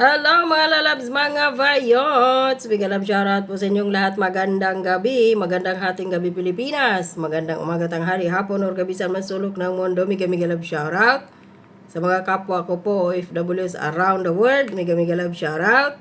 Hello mga lalabs, mga vayots! Big love shoutout po sa inyong lahat. Magandang gabi, magandang hating gabi Pilipinas. Magandang umaga, tanghali, hapon, or gabi sa man sulok ng mundo. Mega mega love shoutout. Sa mga kapwa ko po, OFWs around the world, mega mega love shoutout.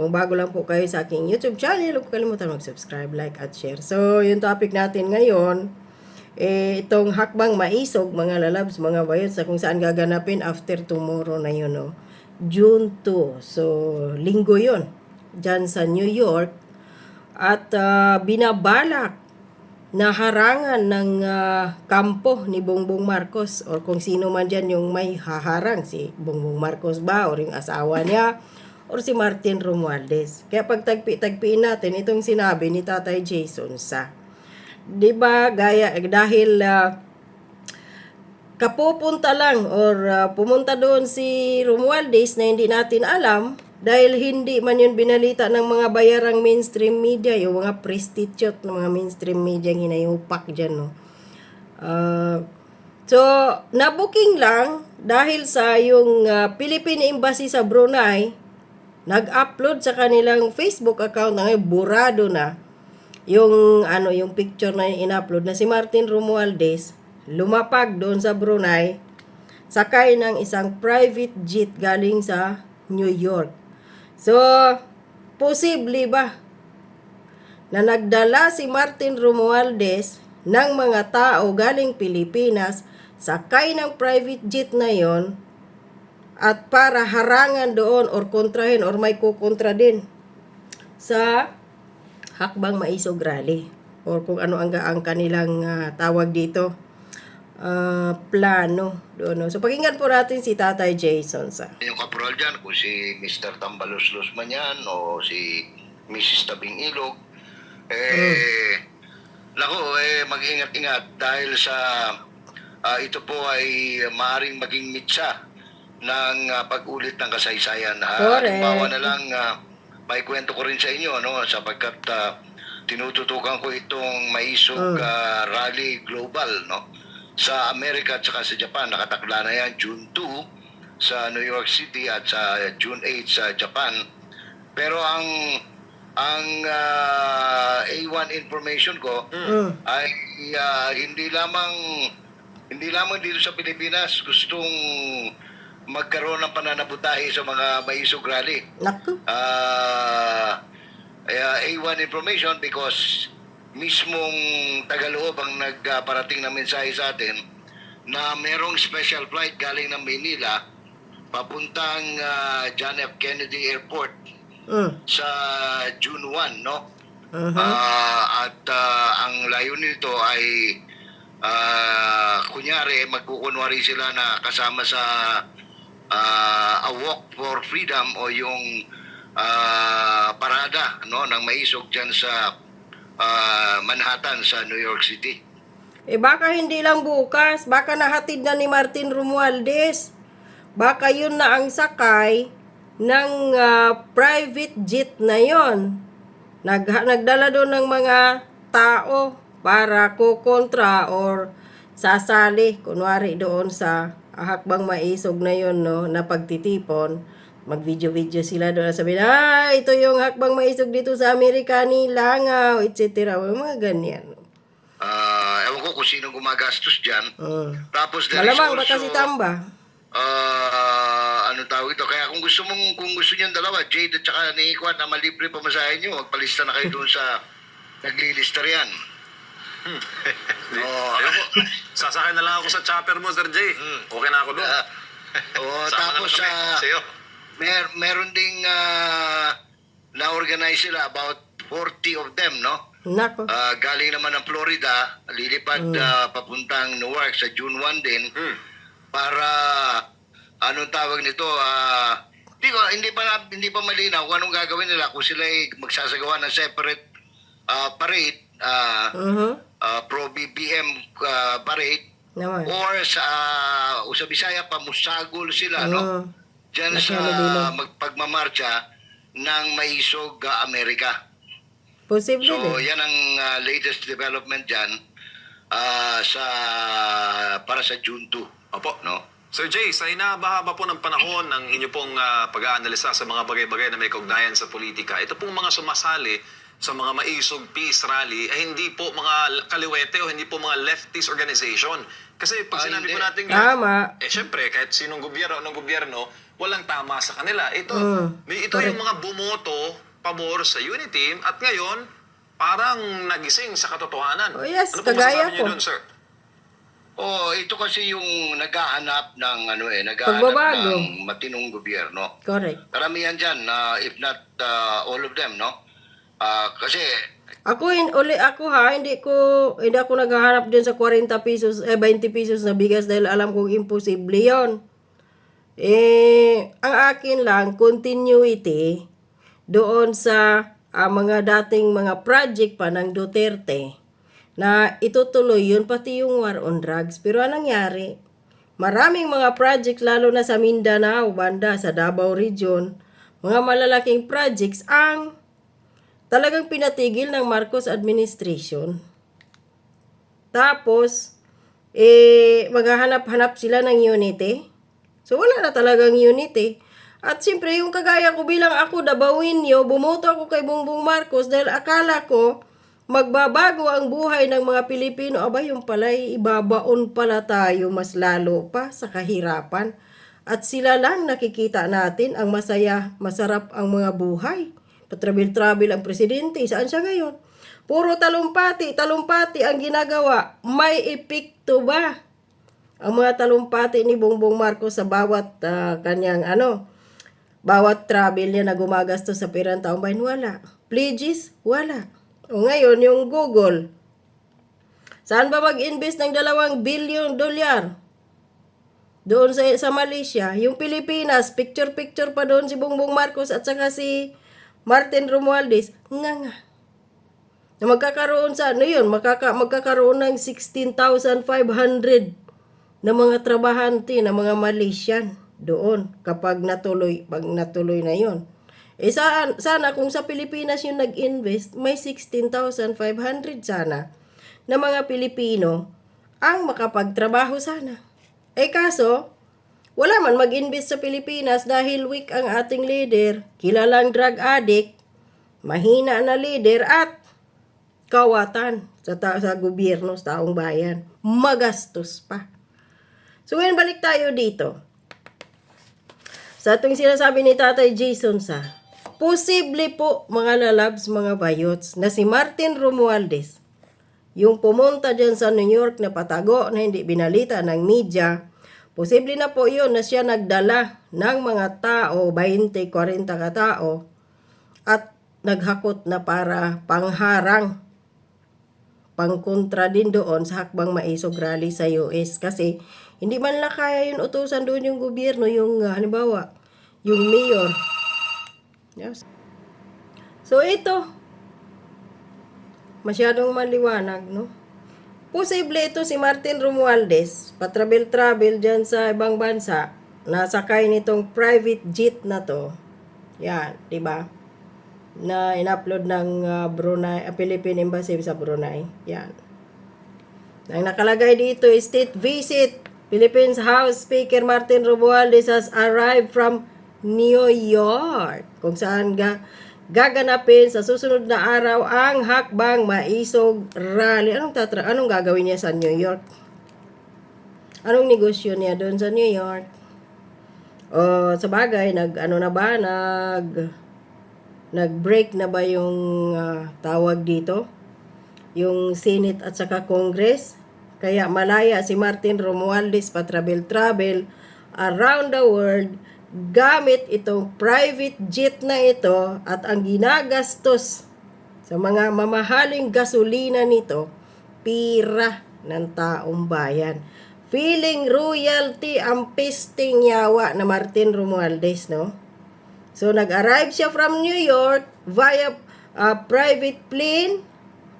Kung bago lang po kayo sa aking YouTube channel, huwag kalimutan mag-subscribe, like, at share. So, yung topic natin ngayon, eh, itong hakbang maisog, mga lalabs, mga vayots, sa kung saan gaganapin after tomorrow na yun, no? June 2. So, linggo yon Diyan sa New York. At ah, binabalak na harangan ng ah, kampo ni Bongbong Marcos or kung sino man dyan yung may haharang, si Bongbong Marcos ba or yung asawa niya or si Martin Romualdez. Kaya pag tagpi-tagpiin natin itong sinabi ni Tatay Jason sa 'di ba gaya dahil ah, kapupunta lang or ah, pumunta doon si Romualdez na hindi natin alam dahil hindi man yun binalita ng mga bayarang mainstream media, yung mga prostitute ng mga mainstream media ang hinayupak dyan, no. Ah, so, nabuking lang dahil sa yung ah, Philippine Embassy sa Brunei, nag-upload sa kanilang Facebook account na ngayon, burado na yung ano yung picture na yung in-upload na si Martin Romualdez lumapag doon sa Brunei sakay ng isang private jet galing sa New York. So, posible ba na nagdala si Martin Romualdez ng mga tao galing Pilipinas sakay ng private jet na yon at para harangan doon or kontrahin or may kukontra din sa hakbang maisog rally or kung ano ang, ang kanilang ah, tawag dito ah, plano doon. no? So pakinggan po natin si Tatay Jason sa yung kaporal dyan, kung si Mr. Tambalos-Los man yan, o si Mrs. Tabing Ilog, eh, nako, eh, mag-ingat-ingat dahil sa ah, ito po ay maaring maging mitsa ng ah, pag-ulit ng kasaysayan. Ha? Correct. Halimbawa na lang, uh, may kwento ko rin sa inyo, no, sapagkat ah, tinututukan ko itong Maisog ah, Rally Global, no, sa Amerika at saka sa Japan. Nakatakla na yan June 2 sa New York City at sa June 8 sa Japan. Pero ang ang ah, A1 information ko Mm. ay ah, hindi lamang hindi lamang dito sa Pilipinas gustong magkaroon ng pananabutahe sa mga maisog rally. Naku. Ah, uh, A1 information because mismong Tagaloob ang nagparating ng mensahe sa atin na merong special flight galing ng Maynila papuntang ah, John F. Kennedy Airport Mm. sa June 1, no? Mhm. Ah, at ah, ang layunin nito ay ah, kunyari magkukunwari sila na kasama sa ah, A Walk for Freedom o yung ah, parada no ng maisog diyan sa ah, Manhattan sa New York City. Eh baka hindi lang bukas, baka nahatid na ni Martin Romualdez. Baka yun na ang sakay ng ah, private jet na yon. Nag, nagdala doon ng mga tao para kukontra or sasali, kunwari doon sa hakbang maisog na yon no, na pagtitipon. Mag-video-video sila doon. Sabi na, ah, ito yung hakbang maisog dito sa Amerika ni Langaw, etc. Mga ganyan. Ah, ewan ko kung sino gumagastos diyan. Mm. Tapos there is Malamang baka also- si Tamba. Ah, ano tawag ito? Kaya kung gusto mong kung gusto niyo dalawa, Jade at saka ni Kwan na malibre pamasahe niyo, magpalista na kayo doon sa naglilista riyan. oh, Ayoko. Sasakay na lang ako sa chopper mo, Sir Jay. Okay na ako doon. ah, oh, Sama tapos sa sa'yo. Mer meron ding ah, na-organize sila about 40 of them, no? Nako. Ah, galing naman ng Florida, lilipad ah, papuntang Newark sa June 1 din Hmm. para anong tawag nito ah hindi ko hindi pa hindi pa malinaw kung anong gagawin nila kung sila ay magsasagawa ng separate ah, parade ah, Mhm. ah, pro BBM ah, parade Naman. or sa uh, sa Bisaya pa musagol sila no Mm. diyan Laki sa magpagmamarcha ng Maisog ah, Amerika Posible So, din. yan ang ah, latest development dyan ah, sa para sa June 2, Opo. no? Sir Jay, sa inahaba po ng panahon ng inyo pong ah, pag-aanalisa sa mga bagay-bagay na may kaugnayan sa politika, ito pong mga sumasali sa mga maisog peace rally ay hindi po mga kaliwete o hindi po mga leftist organization. Kasi pag Ah, sinabi hindi. po natin Tama. eh syempre kahit sinong gobyerno ng gobyerno, walang tama sa kanila. Ito, may ito yung mga bumoto pabor sa unity team at ngayon parang nagising sa katotohanan. Oh, yes, ano kagaya ko. doon, sir? Oh, ito kasi yung naghahanap ng ano eh, naghahanap Pagbabago. ng matinong gobyerno. Correct. Karamihan diyan na if not uh, all of them, no? Ah, kasi Ako hin- uli ako ha, hindi ko hindi ako naghahanap din sa 40 pesos eh 20 pesos na bigas dahil alam kong imposible 'yon. Eh ang akin lang continuity doon sa ah, mga dating mga project pa ng Duterte na itutuloy yun pati yung war on drugs. Pero anong nangyari? Maraming mga projects lalo na sa Mindanao, banda sa Davao Region, mga malalaking projects ang talagang pinatigil ng Marcos administration. Tapos, eh, maghahanap-hanap sila ng unity. So, wala na talagang unity. At siyempre, yung kagaya ko bilang ako, Dabawinyo, bumoto ako kay Bongbong Marcos dahil akala ko magbabago ang buhay ng mga Pilipino. Aba, yung pala, ibabaon pala tayo mas lalo pa sa kahirapan. At sila lang nakikita natin ang masaya, masarap ang mga buhay. Patrabil-trabil ang presidente. Saan siya ngayon? Puro talumpati, talumpati ang ginagawa. May epekto ba? Ang mga talumpati ni Bongbong Marcos sa bawat ah, kanyang ano, bawat travel niya na gumagastos sa pirang taong bayan, wala. Pledges, wala. O ngayon, yung Google, saan ba mag-invest ng dalawang billion dolyar? Doon sa, sa Malaysia. Yung Pilipinas, picture-picture pa doon si Bongbong Marcos at saka si Martin Romualdez. Nga nga. Na magkakaroon sa, ano yun, makaka, magkakaroon ng 16,500 na mga trabahante na mga Malaysian doon kapag natuloy, pag natuloy na yon. Eh saan, sana kung sa Pilipinas yung nag-invest, may 16,500 sana na mga Pilipino ang makapagtrabaho sana. Eh kaso, wala man mag-invest sa Pilipinas dahil weak ang ating leader, kilalang drug addict, mahina na leader at kawatan sa, ta- sa gobyerno, sa taong bayan. Magastos pa. So ngayon balik tayo dito. Sa itong sinasabi ni Tatay Jason sa, posible po mga lalabs, mga bayots, na si Martin Romualdez, yung pumunta dyan sa New York na patago na hindi binalita ng media, posible na po yun na siya nagdala ng mga tao, 20, 40 katao, at naghakot na para pangharang pangkontra din doon sa hakbang maisog rally sa US kasi hindi man lang kaya yun utusan doon yung gobyerno yung uh, halimbawa yung mayor yes. so ito masyadong maliwanag no posible ito si Martin Romualdez patravel-travel dyan sa ibang bansa nasakay nitong private jet na to yan, di ba? na in-upload ng uh, Brunei, uh, Philippine Embassy sa Brunei. Yan. Ang nakalagay dito is state visit. Philippines House Speaker Martin Romualdez has arrived from New York. Kung saan ga gaganapin sa susunod na araw ang hakbang maisog rally. Anong tatra anong gagawin niya sa New York? Anong negosyo niya doon sa New York? O sa bagay, nag ano na ba, nag nag-break na ba yung ah, tawag dito? Yung Senate at saka Congress? Kaya malaya si Martin Romualdez pa travel-travel around the world gamit itong private jet na ito at ang ginagastos sa mga mamahaling gasolina nito, pira ng taong bayan. Feeling royalty ang pisting yawa na Martin Romualdez, no? So, nag-arrive siya from New York via uh, private plane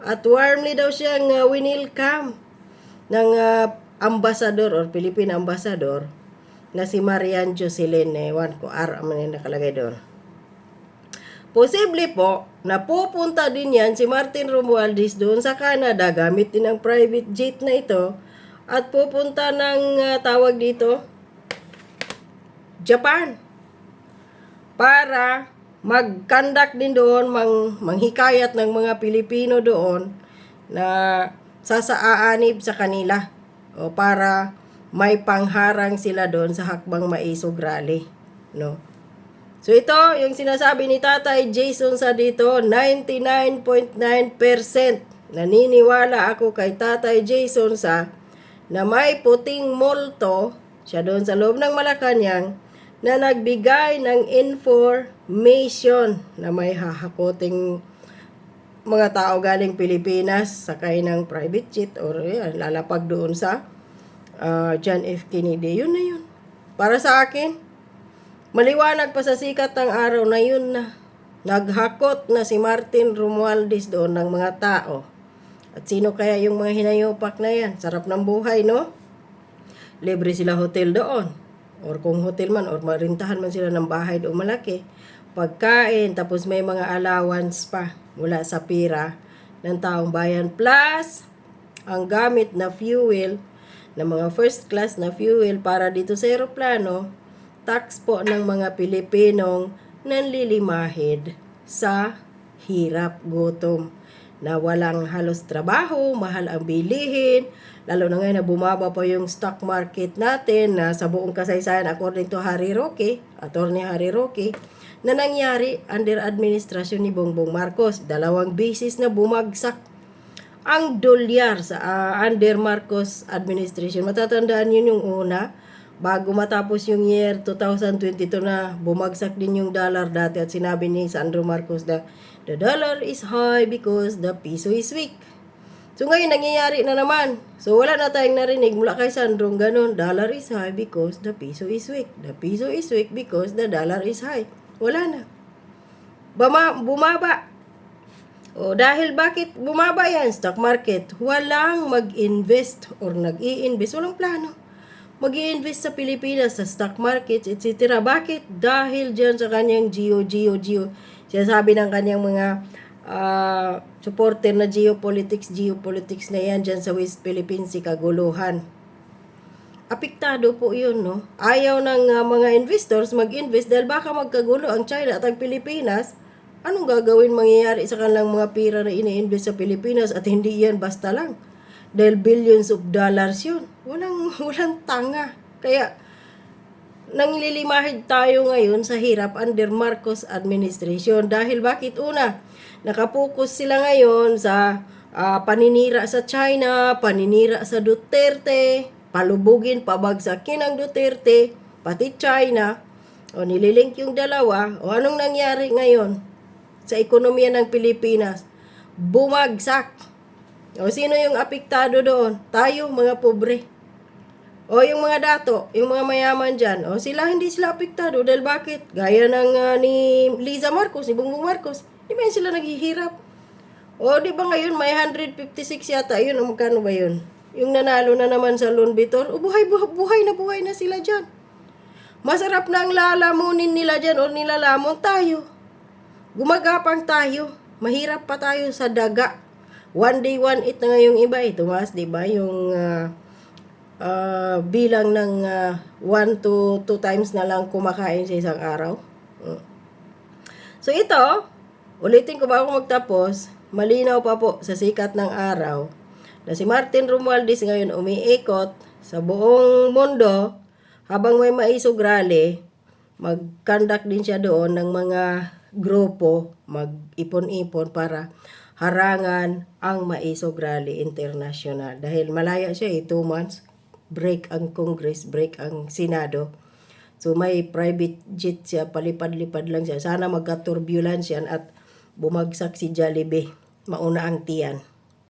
at warmly daw siyang uh, winilcome ng uh, ambassador or Philippine ambassador na si Marian Jocelyn. Ewan ko, R ang nakalagay doon. Posible po na pupunta din yan si Martin Romualdez doon sa Canada gamit din ang private jet na ito at pupunta ng uh, tawag dito Japan para mag-conduct din doon, mang, manghikayat ng mga Pilipino doon na sasaaanib sa kanila o para may pangharang sila doon sa hakbang maisog rally. No? So ito, yung sinasabi ni Tatay Jason sa dito, 99.9% naniniwala ako kay Tatay Jason sa na may puting multo siya doon sa loob ng Malacanang na nagbigay ng information na may hahakoting mga tao galing Pilipinas sakay ng private jet or yan, lalapag doon sa ah, John F. Kennedy. Yun na yun. Para sa akin, maliwanag pa sa sikat ng araw na yun na naghakot na si Martin Romualdez doon ng mga tao. At sino kaya yung mga hinayopak na yan? Sarap ng buhay, no? Libre sila hotel doon. Or kung hotel man, or marintahan man sila ng bahay doon malaki. Pagkain, tapos may mga allowance pa mula sa pira ng taong bayan. Plus, ang gamit na fuel, na mga first class na fuel para dito sa aeroplano, tax po ng mga Pilipinong nanlilimahid sa hirap gutom na walang halos trabaho, mahal ang bilihin, lalo na ngayon na bumaba pa yung stock market natin na sa buong kasaysayan according to Harry Roque, attorney Harry Roque, na nangyari under administrasyon ni Bongbong Marcos. Dalawang beses na bumagsak ang dolyar sa ah, under Marcos administration. Matatandaan yun yung una, bago matapos yung year 2022 na bumagsak din yung dollar dati at sinabi ni Sandro Marcos na the dollar is high because the peso is weak. So ngayon nangyayari na naman. So wala na tayong narinig mula kay Sandro ganun. Dollar is high because the peso is weak. The peso is weak because the dollar is high. Wala na. Bama, bumaba. O dahil bakit bumaba yan stock market? Walang mag-invest or nag-i-invest. Walang plano. mag invest sa Pilipinas, sa stock markets, etc. Bakit? Dahil dyan sa kanyang geo, geo, geo. Sinasabi ng kanyang mga ah, supporter na geopolitics, geopolitics na yan dyan sa West Philippines, si kaguluhan. Apektado po yun, no? Ayaw ng ah, mga investors mag-invest dahil baka magkagulo ang China at ang Pilipinas. Anong gagawin mangyayari sa kanilang mga pira na ini-invest sa Pilipinas at hindi yan basta lang? Dahil billions of dollars yun. Walang, walang tanga. Kaya, nanglilimahid tayo ngayon sa hirap under Marcos administration. Dahil bakit una, nakapokus sila ngayon sa ah, paninira sa China, paninira sa Duterte, palubugin, pabagsakin ang Duterte, pati China, o nililink yung dalawa, o anong nangyari ngayon sa ekonomiya ng Pilipinas? Bumagsak. O sino yung apektado doon? Tayo, mga pobre. O yung mga dato, yung mga mayaman dyan, o sila hindi sila apektado dahil bakit? Gaya ng ah, ni Liza Marcos, ni Bongbong Marcos, di ba sila naghihirap? O di ba ngayon may 156 yata, yun, o magkano ba yun? Yung nanalo na naman sa loan bitor, o buhay, buhay, buhay na buhay na sila dyan. Masarap na ang lalamunin nila dyan o nilalamon tayo. Gumagapang tayo. Mahirap pa tayo sa daga. One day, one eat na nga yung iba eh. Tumaas, di ba? Yung ah, ah, bilang ng ah, one to two times na lang kumakain sa isang araw. Mm. So ito, ulitin ko bago magtapos, malinaw pa po sa sikat ng araw na si Martin Romualdez ngayon umiikot sa buong mundo habang may maisog mag-conduct din siya doon ng mga grupo, mag-ipon-ipon para harangan ang maisog international. Dahil malaya siya eh, two months, break ang Congress, break ang Senado. So may private jet siya, palipad-lipad lang siya. Sana magka-turbulence yan at bumagsak si Jollibee. Mauna ang tiyan.